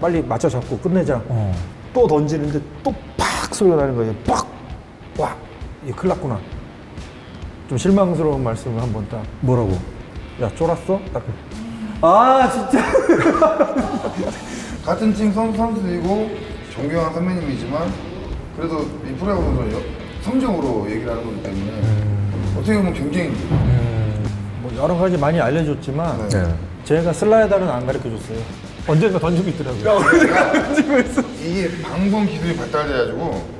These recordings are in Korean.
빨리 맞춰 잡고 끝내자. 어. 또 던지는데 또 팍 소리가 나는 거예요. 빡! 와, 이거 큰일 났구나. 좀 실망스러운 말씀을 한번 딱. 뭐라고? 야, 쫄았어? 딱. 아 진짜. 같은 팀 선, 선수이고 존경하는 선배님이지만 그래도 이 프로야구 선수는 여- 성적으로 얘기를 하는 거기 때문에 어떻게 보면 경쟁이죠. 뭐 여러 가지 많이 알려줬지만 네. 제가 슬라이더는 안 가르쳐 줬어요. 언젠가 던지고 있더라고요. 이게 방송 기술이 발달돼가지고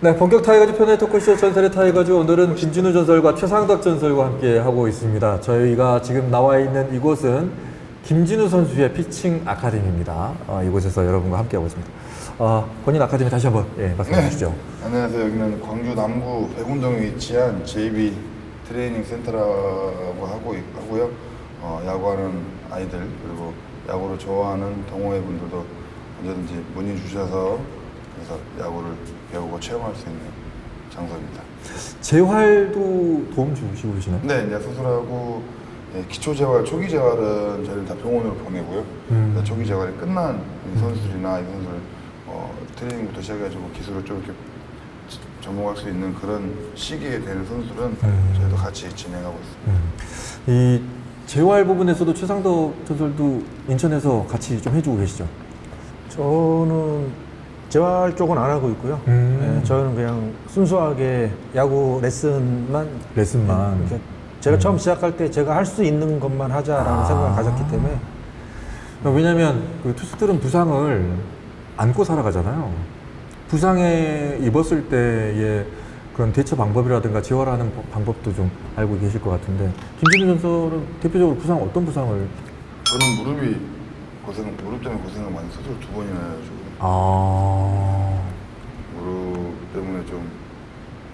네, 본격 타이거즈 편의 토크쇼 전설의 타이거즈 오늘은 김진우 전설과 최상덕 전설과 함께 하고 있습니다. 저희가 지금 나와 있는 이곳은 김진우 선수의 피칭 아카데미입니다. 어, 이곳에서 여러분과 함께 하고 있습니다. 어, 본인 아카데미 다시 한번 예, 말씀해 주시죠. 안녕하세요. 여기는 광주 남구 백운동에 위치한 JB 트레이닝 센터라고 하고 있- 하고요. 어, 야구하는 아이들 그리고 야구를 좋아하는 동호회 분들도 언제든지 문의 주셔서 그래서 야구를 배우고 체험할 수 있는 장소입니다. 재활도 도움 주시고 계시나요? 네, 이제 수술하고 예, 기초 재활, 초기 재활은 저희는 다 병원으로 보내고요. 음. 그래서 초기 재활이 끝난 이 선수들이나 이 선수들 어, 트레이닝부터 시작해가지고 기술을 좀 이렇게 지- 접목할 수 있는 그런 시기에 되는 선수들은 음. 저희도 같이 진행하고 있습니다. 이 재활 부분에서도 최상덕 전설도 인천에서 같이 좀 해주고 계시죠? 저는 재활 쪽은 안 하고 있고요. 음. 예, 저는 그냥 순수하게 야구 레슨만 레슨만. 이렇게 제가 처음 시작할 때 제가 할 수 있는 것만 하자라는 아. 생각을 가졌기 때문에 왜냐면 그 투수들은 부상을 안고 살아가잖아요. 부상에 입었을 때의 그런 대처 방법이라든가 재활하는 법- 방법도 좀 알고 계실 것 같은데 김진우 선수는 대표적으로 부상 어떤 부상을 저는 무릎이 고생, 무릎 때문에 고생을 많이 수술 두 번이나 해가지고 아 무릎 때문에 좀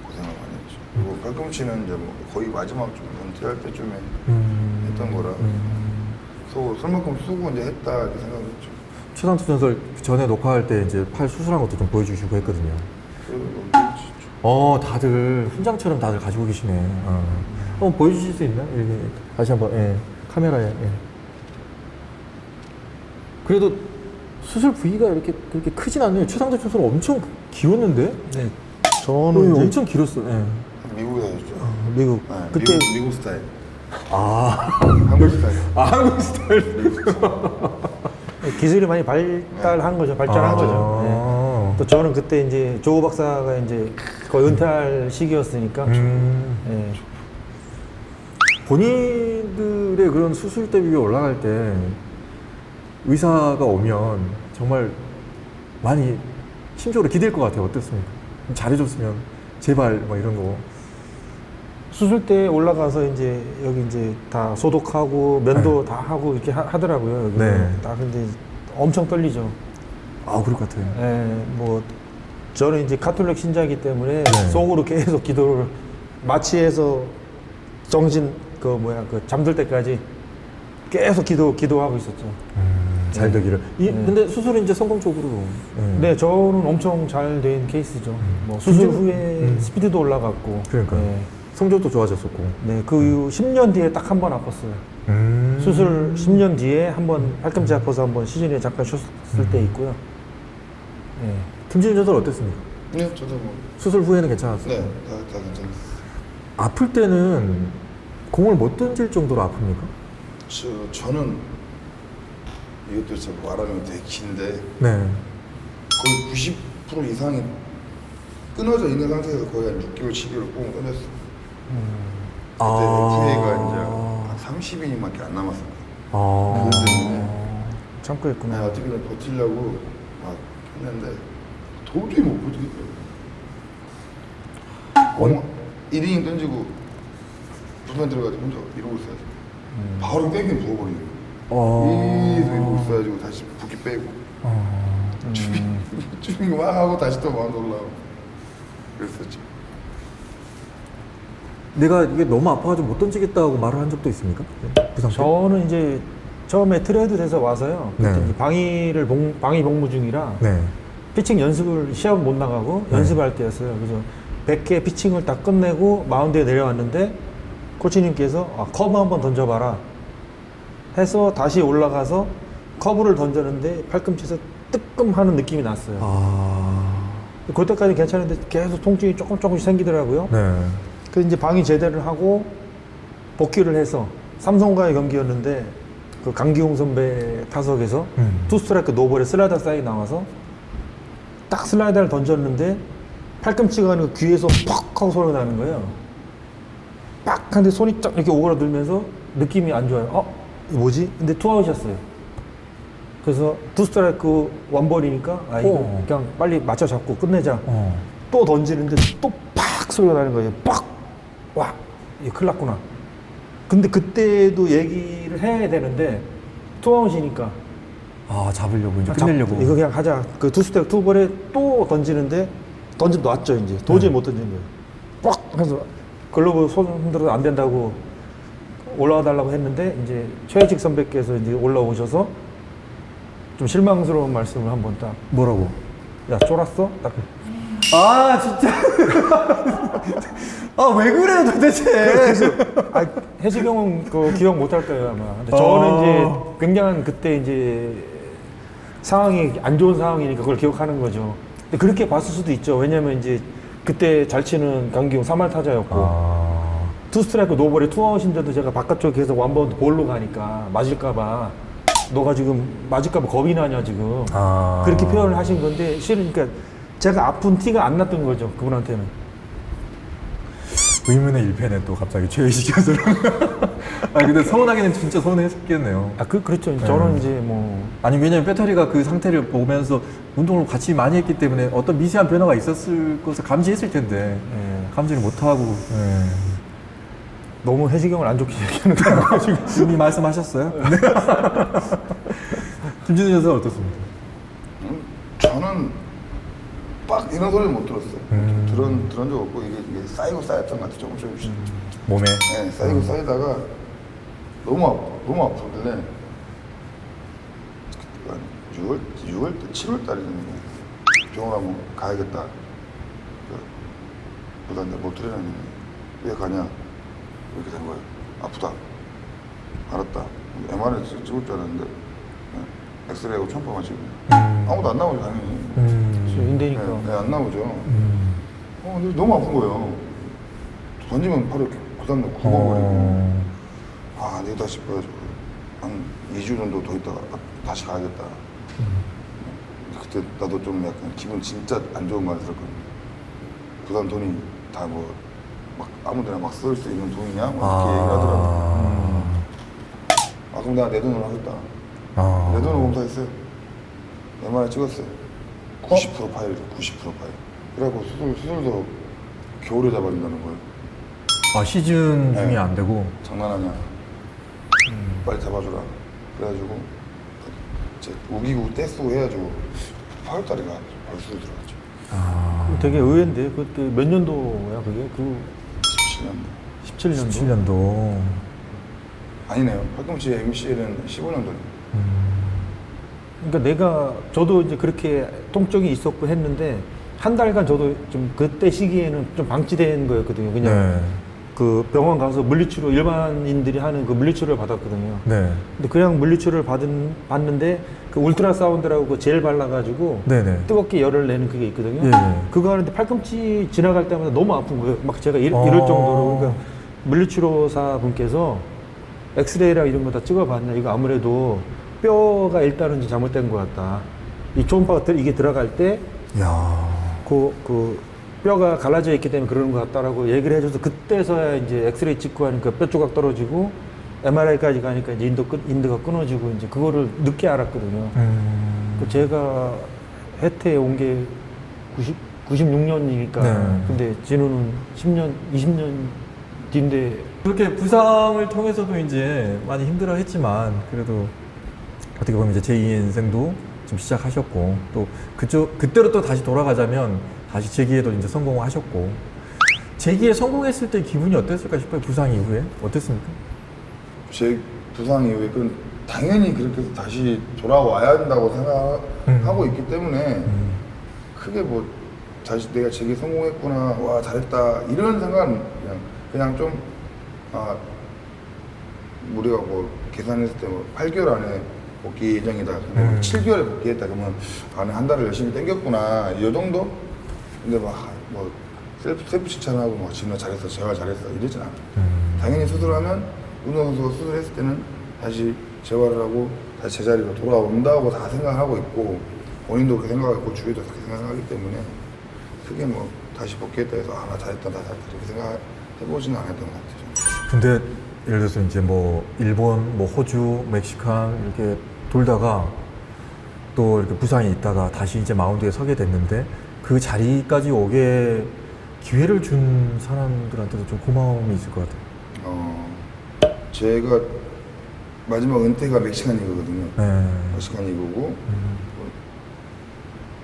고생을 많이 했죠. 그리고 팔꿈치는 이제 뭐 거의 마지막 좀 은퇴할 때쯤에 음, 했던 거라 음. 쏘, 쓸만큼 쓰고 이제 했다 이렇게 생각했죠. 최상투 전설 전에 녹화할 때 이제 팔 수술한 것도 좀 보여주시고 했거든요. 어 다들 훈장처럼 다들 가지고 계시네. 어. 한번 보여주실 수 있나? 여기 다시 한번 예. 카메라에. 예. 그래도 수술 부위가 이렇게 그렇게 크진 않네요. 최상대 수술은 엄청 길었는데? 네, 어, 저는 이제 엄청 길었어. 예. 미국에서 했죠. 미국 네, 그때 미국, 미국 스타일. 아, 한국 스타일. 아 한국 스타일. 기술이 많이 발달한 거죠, 발전한 아. 거죠. 예. 또 저는 그때 이제 조호 박사가 이제 거의 은퇴할 시기였으니까 음. 예. 본인들의 그런 수술대 위에 올라갈 때 의사가 오면 정말 많이 심적으로 기댈 것 같아요. 어떻습니까? 잘해줬으면 제발 뭐 이런 거. 수술 때 올라가서 이제 여기 이제 다 소독하고 면도 다 하고 이렇게 하, 더라고요 여기 네. 다 근데 엄청 떨리죠. 아 그럴 것 같아요. 예, 뭐 저는 이제 카톨릭 신자이기 때문에 네. 속으로 계속 기도를 마취해서 정신 그 뭐야 그 잠들 때까지 계속 기도 기도하고 있었죠. 잘 되기를. 이, 네. 근데 수술은 이제 성공적으로. 예. 네, 저는 엄청 잘 된 케이스죠. 뭐 수술? 후에 음. 스피드도 올라갔고. 그러니까요. 네, 성적도 좋아졌었고. 네, 그 이후 10년 뒤에 딱 한 번 아팠어요. 음. 수술 10년 뒤에 한번 팔꿈치 아파서 한번 시즌에 잠깐 쉬었을 음. 때 있고요. 네. 김진우 전설 어땠습니까? 네, 저도 뭐. 수술 후에는 괜찮았어요. 네, 다, 다 괜찮았어요. 아플 때는 공을 못 던질 정도로 아픕니까? 저, 저는 이것도 진짜 말하면 되게 긴데 네. 거의 90% 이상이 끊어져 있는 상태에서 거의 한 6개월, 7개월 꽁 끊었어. 그때 FA가 이제 한 30인밖에 안 남았어요. 아. 그것 때문에 참고 있구나. 네, 어떻게든 버티려고 막 했는데 도저히 못. 공 1이닝 던지고 불펜 들어가지고 혼자 이러고 있어야지. 바로 땡겨 부어버리는 거예요. 어. 계속 이러고 있어가지고 다시 붓기 빼고 어. 주빙 주빙 막 하고 다시 또 마운드 올라오고 그랬었죠. 내가 이게 너무 아파가지고 못 던지겠다고 말을 한 적도 있습니까? 부상 때? 저는 이제 처음에 트레이드 돼서 와서요. 그때 네. 이제 방위를 복, 방위 복무 중이라 네. 피칭 연습을 시합 못 나가고 네. 연습할 때였어요. 그래서 100개 피칭을 다 끝내고 마운드에 내려왔는데 코치님께서 아, 커브 한번 던져봐라 해서 다시 올라가서 커브를 던졌는데 팔꿈치에서 뜨끔하는 느낌이 났어요. 아. 그때까지 괜찮은데 계속 통증이 조금 조금씩 생기더라고요. 네. 그래서 이제 방위 제대를 하고 복귀를 해서 삼성과의 경기였는데 그 강기용 선배 타석에서 음. 투 스트라이크 노볼에 슬라이더 사이 나와서 딱 슬라이더를 던졌는데 팔꿈치가 아니고 귀에서 퍽 하고 소리가 나는 거예요. 빡 하는데 손이 쫙 이렇게 오그라들면서 느낌이 안 좋아요. 어? 뭐지? 근데 투아웃이었어요. 그래서 투 스트라이크 원볼이니까 아 이거 어. 그냥 빨리 맞춰 잡고 끝내자. 어. 또 던지는데 또 팍 소리가 나는 거예요. 빡! 와, 이거 큰일 났구나. 근데 그때도 얘기를 해야 되는데 투아웃이니까 아, 잡으려고 이제 잡- 끝내려고. 이거 그냥 하자. 그 투스텝 투볼에 또 던지는데 던지 놨죠 이제 도저히 네. 못 던지는 거예요. 빡! 해서 글러브 손 흔들어도 안 된다고 올라와 달라고 했는데 이제 최혜직 선배께서 이제 올라오셔서 좀 실망스러운 말씀을 한번 딱. 뭐라고? 야 쫄았어? 딱. 아, 진짜. 아, 왜 그래요, 도대체? 아, 해시경은 그 기억 못 할 거예요 아마. 근데 어. 저는 이제 굉장한 그때 이제 상황이 안 좋은 상황이니까 그걸 기억하는 거죠. 근데 그렇게 봤을 수도 있죠. 왜냐면 이제 그때 잘 치는 강기용 3할 타자였고 아. 투 스트라이크 노볼에 투아웃인데도 제가 바깥쪽에 계속 원바운드 볼로 가니까 맞을까봐 너가 지금 맞을까봐 겁이 나냐 지금 아. 그렇게 표현을 하신 건데 실은 그러니까 제가 아픈 티가 안 났던 거죠 그분한테는. 의문의 일패네 또 갑자기 교수로. 아 근데 서운하기는 진짜 서운했겠네요. 아 그 그렇죠. 저는 이제 뭐 아니 왜냐면 배터리가 그 상태를 보면서 운동을 같이 많이 했기 때문에 어떤 미세한 변화가 있었을 것을 감지했을 텐데 예. 감지를 못하고 예. 너무 해시경을 안 좋게 얘기하는 거 지금. 이미 말씀하셨어요? 네. 김진우 선수 어떻습니까? 음, 저는 빡 이런 소리를 못 들었어요. 음. 들은 들은 적 없고 이게, 이게 쌓이고 쌓였던 것 같아 조금 조금씩. 몸에 네, 쌓이고 쌓이다가 너무 아파, 너무 아프길래 그때가 한 6월, 6월, 7월 달이었는데 병원 한번 가야겠다. 그러다 이제 모트레는 왜 가냐? 이렇게 된 거예요. 아프다. 알았다. MRI 찍을 줄 알았는데 네, 엑스레이하고 초음파만 찍으면 아무도 안 나오죠 당연히. 음. 인대니까. 네, 네, 안 나오죠. 음. 어, 근데 너무 아픈 거예요. 던지면 바로 이렇게 부담도 굽어버리고. 어. 아, 내가 다시 봐야죠. 한 2주 정도 더 있다가 아, 다시 가야겠다. 그때 나도 좀 약간 기분 진짜 안 좋은 말 들었거든요. 부담 돈이 다 뭐, 막 아무데나 막 쓸 수 있는 돈이냐? 뭐 이렇게 얘기를 하더라고요. 아, 그럼 내가 내 돈으로 하겠다. 아. 내 돈으로 검사했어요. MRI 찍었어요. 90% 파일, 90% 파일. 그래갖고 수술, 수술도 겨울에 잡아준다는 거예요. 아 시즌 중에 네. 안 되고 장난하냐. 빨리 잡아주라. 그래가지고 제 우기고 떼쓰고 해가지고 8월달에 가 벌써 들어갔죠. 아. 되게 의외인데 그때 몇 년도야 그게 그 17년. 17년도. 17년도 아니네요. 팔꿈치 MCL은 15년도네요. 그러니까 내가 저도 이제 그렇게 통증이 있었고 했는데 한 달간 저도 좀 그때 시기에는 좀 방치된 거였거든요. 그냥 네. 그 병원 가서 물리치료 일반인들이 하는 그 물리치료를 받았거든요. 네. 근데 그냥 물리치료를 받은 받는데 그 울트라 사운드라고 그 젤 발라가지고 네네. 뜨겁게 열을 내는 그게 있거든요. 예, 예. 그거 하는데 팔꿈치 지나갈 때마다 너무 아픈 거예요. 막 제가 이럴, 어. 이럴 정도로 그러니까 물리치료사 분께서 엑스레이랑 이런 거 다 찍어봤냐 이거 아무래도 뼈가 일단은 좀 잘못된 것 같다. 이 초음파가 들- 이게 들어갈 때 야. 그, 그 뼈가 갈라져 있기 때문에 그러는 것 같다라고 얘기를 해줘서 그때서야 이제 엑스레이 찍고 하니까 뼈 조각 떨어지고 MRI까지 가니까 이제 인도 끊, 인드가 끊어지고 이제 그거를 늦게 알았거든요. 음. 그 제가 혜태에 온 게 90, 96년이니까 네. 근데 진우는 10년, 20년 뒤인데 그렇게 부상을 통해서도 이제 많이 힘들어 했지만 그래도 어떻게 보면 이제 제2의 인생도 좀 시작하셨고 또 그쪽 그때로 또 다시 돌아가자면 다시 재기에도 이제 성공을 하셨고 재기에 성공했을 때 기분이 어땠을까 싶어요? 부상 이후에? 어땠습니까? 제 부상 이후에 그건 당연히 그렇게 해서 다시 돌아와야 한다고 생각하고 있기 때문에 크게 뭐 다시 내가 제기 성공했구나 와 잘했다 이런 생각은 그냥 그냥 좀 아 우리가 뭐 계산했을 때 뭐 8개월 안에 복귀 예정이다. 음. 7개월에 복귀했다. 그러면 안에 한 달을 열심히 땡겼구나. 이 정도? 근데 막 뭐 셀프, 셀프 칭찬하고 막 진우 잘했어 재활 잘했어. 이러진 않아. 음. 당연히 수술하면 운동 선수가 수술했을 때는 다시 재활을 하고 다시 제자리로 돌아온다고 다 생각하고 있고 본인도 그렇게 생각하고 주위도 그렇게 생각하기 때문에 크게 뭐 다시 복귀했다 해서 아 나 잘했다 나 잘했다 이렇게 생각해보지는 않았던 것 같아요. 근데 예를 들어서 이제 뭐 일본, 뭐 호주, 멕시칸 이렇게 돌다가 또 이렇게 부상이 있다가 다시 이제 마운드에 서게 됐는데 그 자리까지 오게 기회를 준 사람들한테도 좀 고마움이 있을 것 같아요. 어 제가 마지막 은퇴가 멕시칸 리그거든요 네. 멕시칸 리그고 음.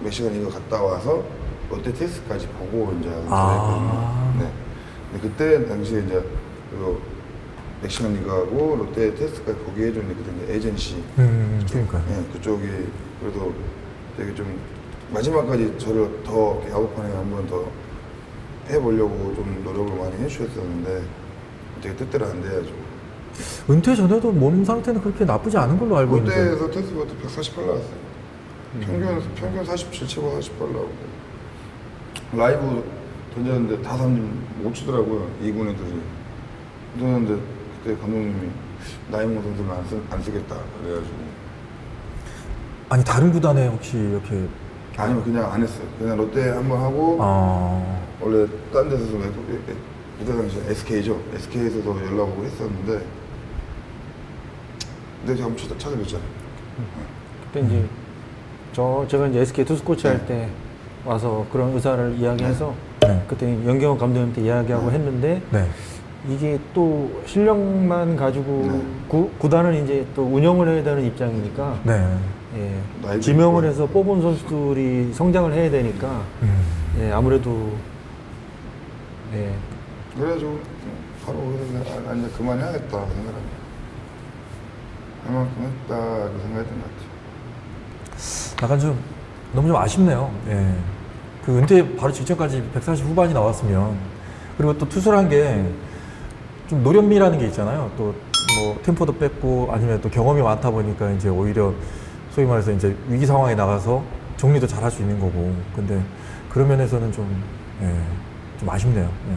멕시칸 리그 갔다 와서 롯데 테스트까지 보고 이제 아. 은퇴했거든요. 네. 근데 그때 당시에 이제 그 멕시칸 리그하고 롯데 테스트까지 보게 해준 이제 에이전시 음, 그러니까요. 네, 그쪽이 그래도 되게 좀 마지막까지 저를 더 야구판에 한번 더 해보려고 좀 노력을 많이 해주셨었는데 되게 뜻대로 안 돼가지고 은퇴 전에도 몸 상태는 그렇게 나쁘지 않은 걸로 알고 있는데. 롯데에서 테스트부터 148 나왔어요. 평균 평균 47 최고 48 나오고 라이브 던졌는데 다 삼진 못 치더라고요 이군 애들이 던졌는데 그때 감독님이 나이몽 선수는 안, 쓰, 안 쓰겠다 그래가지고 아니 다른 구단에 혹시 이렇게 아니면 그냥 안 했어요. 그냥 롯데 한번 하고 아, 원래 딴 데서도 외국 그때 당시 SK죠. SK에서도 연락 오고 했었는데 근데 제가 한번 찾아, 찾아뵀잖아요. 그때 이제 저 제가 이제 SK 투수 코치 할 때 와서 그런 의사를 이야기해서 네. 그때 연경원 감독님한테 이야기하고 했는데 네. 이게 또 실력만 가지고 네. 구, 구단은 이제 또 운영을 해야 되는 입장이니까 네. 예, 지명을 있고. 해서 뽑은 선수들이 성장을 해야 되니까 음. 예, 아무래도 예, 그래가지고 바로 그래서 아, 아, 이제 그만해야겠다 생각합니다. 할 만큼 했다 그 생각했던 것 같아요. 약간 좀 너무 좀 아쉽네요. 예. 그 은퇴 바로 직전까지 140 후반이 나왔으면 그리고 또 투수란 게 좀 노련미라는 게 있잖아요. 또 뭐 템포도 뺐고 아니면 또 경험이 많다 보니까 이제 오히려 소위 말해서 이제 위기 상황에 나가서 정리도 잘 할 수 있는 거고. 근데 그런 면에서는 좀, 예, 좀 아쉽네요. 예.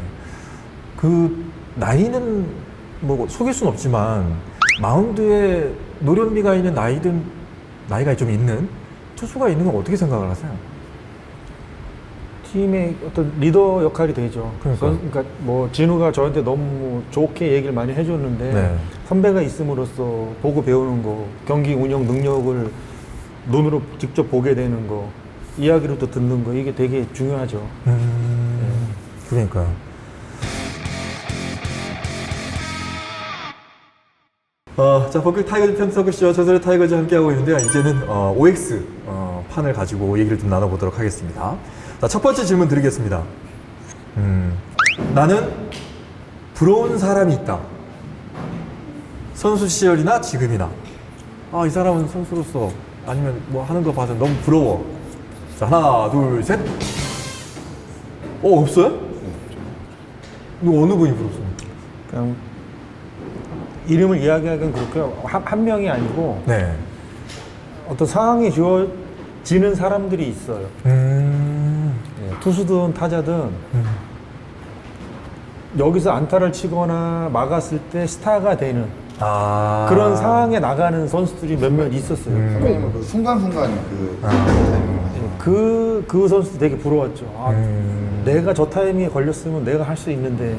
그 나이는 뭐 속일 순 없지만 마운드에 노련미가 있는 나이든 나이가 좀 있는 투수가 있는 건 어떻게 생각을 하세요? 팀의 어떤 리더 역할이 되죠. 그러니까 뭐 진우가 저한테 너무 좋게 얘기를 많이 해줬는데 네. 선배가 있음으로써 보고 배우는 거, 경기 운영 능력을 눈으로 직접 보게 되는 거, 이야기로 또 듣는 거 이게 되게 중요하죠. 음, 그러니까요. 어, 자, 본격 타이거즈 편서구쇼 전설의 타이거즈 함께하고 있는데요. 이제는 어, OX 어, 판을 가지고 얘기를 좀 나눠보도록 하겠습니다. 자, 첫 번째 질문 드리겠습니다. 음, 나는 부러운 사람이 있다. 선수 시절이나 지금이나. 아, 이 사람은 선수로서 아니면 뭐 하는 거 봐서 너무 부러워. 자, 하나, 둘, 셋. 어, 없어요? 이거 어느 분이 부럽습니까? 그냥 이름을 이야기하기는 그렇고요. 한, 한 명이 아니고 네. 어떤 상황이 주어지는 사람들이 있어요. 음. 예, 투수든 타자든 음. 여기서 안타를 치거나 막았을 때 스타가 되는 아. 그런 상황에 나가는 선수들이 몇몇 있었어요. 선배님은 그 순간순간 그 아. 타이밍을 그, 그 선수 되게 부러웠죠. 아, 음. 내가 저 타이밍에 걸렸으면 내가 할 수 있는데.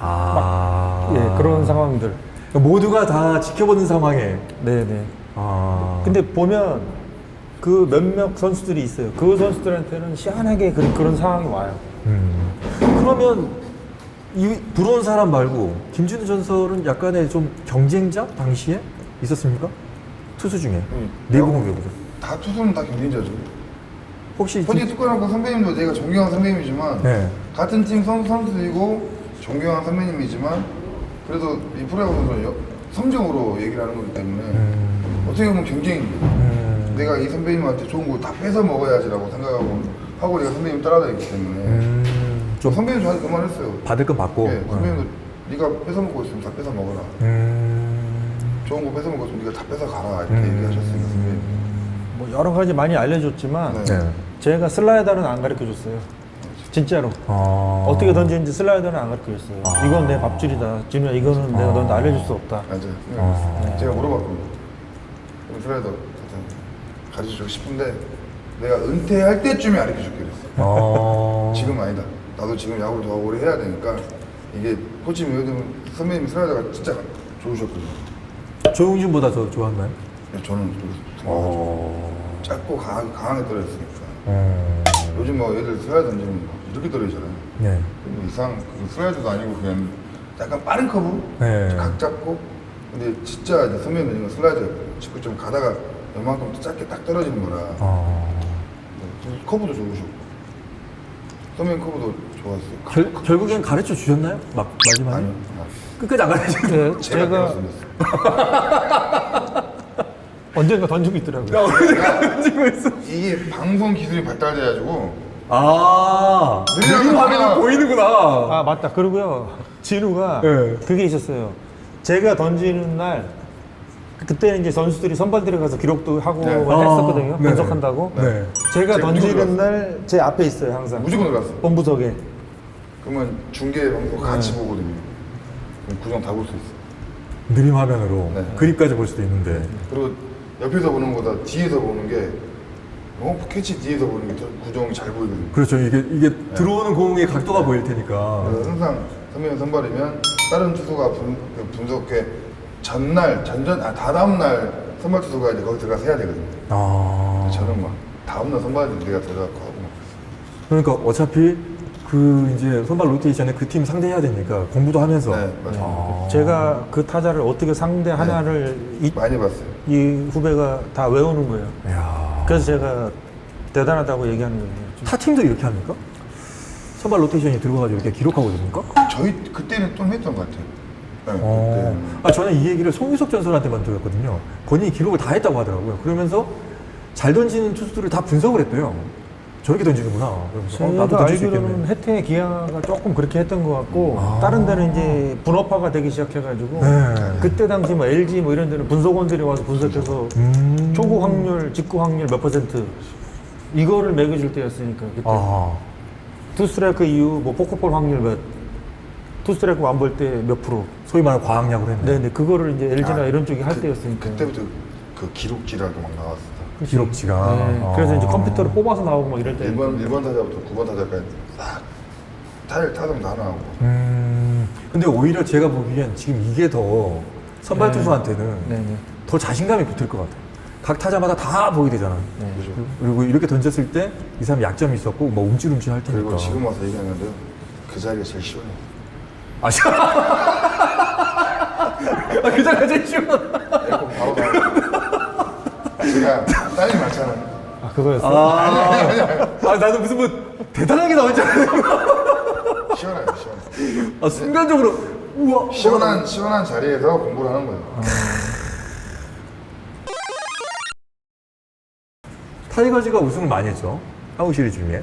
아. 예, 그런 상황들. 모두가 다 지켜보는 상황에. 네네. 아. 근데 보면 그 몇몇 선수들이 있어요. 그 선수들한테는 시원하게 그런, 그런 상황이 와요. 음. 그러면 이 부러운 사람 말고 김준우 전설은 약간의 좀 경쟁자 당시에 있었습니까? 투수 중에 음. 내부공 외부공. 다 투수는 다 경쟁자죠. 혹시 포지 뚜꺼놓고 선배님도 내가 존경하는 선배님이지만 네. 같은 팀 선, 선수이고 존경하는 선배님이지만 그래도 이 프로야구 선수는 여- 성적으로 얘기를 하는 거기 때문에 음. 어떻게 보면 경쟁이죠. 음. 내가 이 선배님한테 좋은 거 다 뺏어 먹어야지라고 생각하고 하고 내가 선배님 따라다녔기 때문에 음, 저좀 선배님 저한테 그말 했어요. 받을 건 받고. 네, 선배님도 네가 뺏어 먹고 있으면 다 뺏어 먹어라. 음, 좋은 거 뺏어 먹었으면 네가 다 뺏어 가라 이렇게 음. 얘기하셨으니까 선배님. 뭐 여러 가지 많이 알려줬지만 네. 네. 제가 슬라이더는 안 가르쳐 줬어요. 진짜로. 어. 어떻게 던지는지 슬라이더는 안 가르쳐 줬어요. 아. 이건 내 밥줄이다. 진우야 이거는 내가 아. 너한테 알려줄 수 없다. 맞아요. 어. 제가 물어봤거든요. 그럼 슬라이더 가르쳐 주고 싶은데 내가 은퇴할 때쯤에 가르쳐 줄게 그랬어. 어. 지금 아니다. 나도 지금 야구를 더 오래 해야 되니까 이게 코치님 요즘 선배님 슬라이더가 진짜 좋으셨거든요. 조용준보다 더 좋았나요? 그래서 저는 또 어. 짧고 강하게, 강하게 떨어졌으니까. 어. 요즘 뭐 애들 슬라이더 던지면 막 이렇게 떨어지잖아요. 네. 그리고 이상 그 슬라이더도 아니고 그냥 약간 빠른 커브 네. 각 잡고 근데 진짜 이제 선배님 던지는 건 슬라이더였거든요. 직구 좀 가다가 요만큼 짧게 딱 떨어지는 거라 어. 네, 커브도 좋으셨고 선배님 커브도 좋았어요. 결, 결국엔 가르쳐 주셨나요? 막 마지막에? 아니요. 끝까지 안 가르쳐 주셨나요? 네, 제가 제가. 언젠가 던지고 있더라고요. 가르치고 있어. 이게 방송 기술이 발달돼가지고 아. 화면이 하나. 보이는구나. 아 맞다. 그리고요 진우가 네. 그게 있었어요. 제가 던지는 날 그때는 이제 선수들이 선발 들어가서 기록도 하고 네. 했었거든요. 아, 네. 분석한다고. 네. 제가 제가 던지는 무조건 날 제 앞에 있어요 항상. 무조건 들어갔어. 본부석에. 그러면 중계 방송 같이 보거든요. 그럼 구정 다 볼 수 있어. 느린 화면으로 네. 그립까지 볼 수도 있는데. 그리고 옆에서 보는 것보다 뒤에서 보는 게 어? 캐치 뒤에서 보는 게 더 구정이 잘 보이거든요. 그렇죠. 이게 이게 들어오는 공의 각도가 보일 테니까. 네. 그래서 항상 선배님 선발이면 다른 투수가 분, 그 분석회 전날, 전전, 아, 다다음 날 선발 투수가 이제 거기 들어가서 해야 되거든요. 아. 저는 막 다음 날 선발이 내가 들어가고 하고 막. 그러니까 어차피 그 이제 선발 로테이션에 그 팀 상대해야 되니까 공부도 하면서. 네, 맞아요. 아. 제가 그 타자를 어떻게 상대하나를 이, 많이 봤어요. 이 후배가 다 외우는 거예요. 야. 그래서 제가 대단하다고 얘기하는 거예요. 타 팀도 이렇게 합니까? 선발 로테이션이 들어가지고 이렇게 기록하고 있습니까? 저희 그때는 좀 했던 것 같아요. 네, 어. 아, 저는 이 얘기를 송유석 전설한테만 들었거든요. 본인이 기록을 다 했다고 하더라고요. 그러면서 잘 던지는 투수들을 다 분석을 했대요. 저렇게 던지는구나. 그러면서 어, 나도 제가 던질 수 알기로는 있겠네. 혜태 기아가 조금 그렇게 했던 것 같고 아. 다른 데는 이제 분업화가 되기 시작해가지고 네. 그때 당시 뭐 LG 뭐 이런 데는 분석원들이 와서 분석해서 음. 초구 확률, 직구 확률 몇 퍼센트 이거를 매겨줄 때였으니까 그때 아. 투 스트라이크 이후 뭐 포크볼 확률 몇, 투 스트라이크 완볼 때 몇 프로. 소위 말하는 과학약으로 했네. 네네 그거를 이제 LG나 아, 이런 쪽이 할 그- 때였으니까. 그때부터 그 기록지라고 막 나왔어. 기록지가. 네, 아. 그래서 이제 컴퓨터로 뽑아서 나오고 막 이럴 때. 1번, 1번 타자부터 9번 타자까지 싹 타일 타점 다 나오고. 음. 근데 오히려 제가 보기엔 지금 이게 더 선발 네. 투수한테는 네네. 더 자신감이 붙을 것 같아요. 각 타자마다 다 보게 되잖아. 네. 그죠. 그리고 이렇게 던졌을 때 이 사람 약점이 있었고 뭐 움찔움찔 할 테니까. 그리고 지금 와서 얘기하는데요. 그 자리가 제일 시원해. 아, 시- 아, 그 자리가 제일 시원. 에어컨 바로 나오고. 제가 땀이 많잖아요. 아 그거였어. 아, 아, 나는 무슨 뭐 대단하게 나온 줄 알았는데. 시원해요, 시원해. 아, 순간적으로 우와. 시원한, 시원한 자리에서 공부를 하는 거예요. 타이거즈가 우승을 많이 했죠. 한국 시리즈 중에.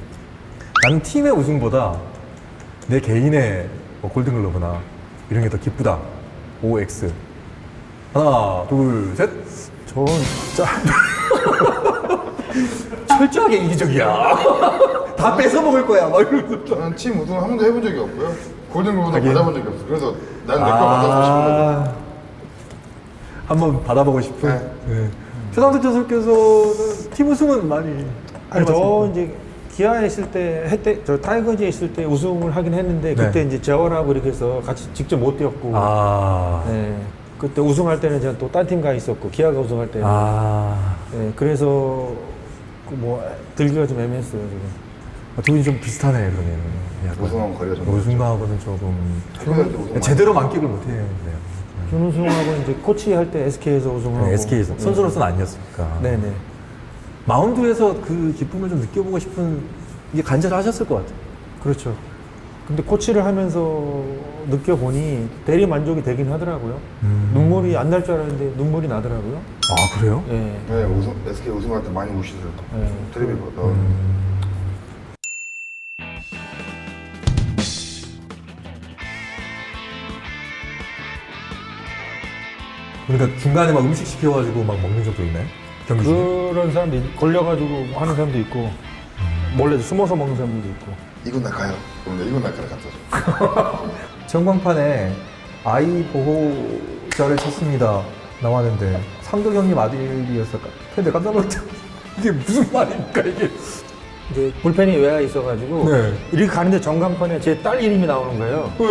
나는 팀의 우승보다 내 개인의 뭐 골든글러브나 이런 게 더 기쁘다. OX. 하나, 둘, 셋. 저는 진짜 철저하게 이기적이야. 다 뺏어 먹을 거야. 막 이러면서. 저는 팀 우승을 한 번도 해본 적이 없고요. 골든글러브도 하긴. 받아본 적이 없어요. 그래서 난 내 거 받아보고 싶은 거죠. 아, 한번 받아보고 싶은. 네. 네. 최상득 전설께서는 팀 우승은 많이. 아니 저? 이제 기아에 있을 때 했대 저 타이거즈에 있을 때 우승을 하긴 했는데 네. 그때 이제 재활하고 이렇게 해서 같이 직접 못 뛰었고 아. 네. 그때 우승할 때는 제가 또 딴 팀 가 있었고 기아가 우승할 때는 아. 네, 그래서 그뭐 들기가 좀 애매했어요 지금 두 분이 좀 비슷하네, 그러면. 약간. 우승하고 거리가 좀 우승하고는 조금. 우승 많이 제대로 만끽을 못해요. 준우승하고 이제 코치 할 때 SK에서 우승하고 SK에서. 네. 선수로서는 아니었으니까. 네네 마운드에서 그 기쁨을 좀 느껴보고 싶은, 이게 간절하셨을 것 같아요. 그렇죠 근데 코치를 하면서 느껴보니 대리 만족이 되긴 하더라고요. 음. 눈물이 안 날 줄 알았는데 눈물이 나더라고요. 아 그래요? 예. 네, 우승, SK 우승할 때 많이 우시더라고요. 네. 텔레비 보다. 그러니까 중간에 막 음식 시켜가지고 막 먹는 적도 있나요? 경기 중에? 그런 사람도 있- 걸려가지고 하는 사람도 있고 몰래 숨어서 먹는 사람들도 있고. 이건 날까요? 그럼 이건 날까를 갖다 줘. 전광판에 아이 보호자를 찾습니다 나왔는데 상도 형님 아들이었을까? 근데 깜짝 놀랐죠. 이게 무슨 말입니까 이게? 이제 불펜이 외야 있어가지고 네. 이렇게 가는데 전광판에 제 딸 이름이 나오는 거예요. 네.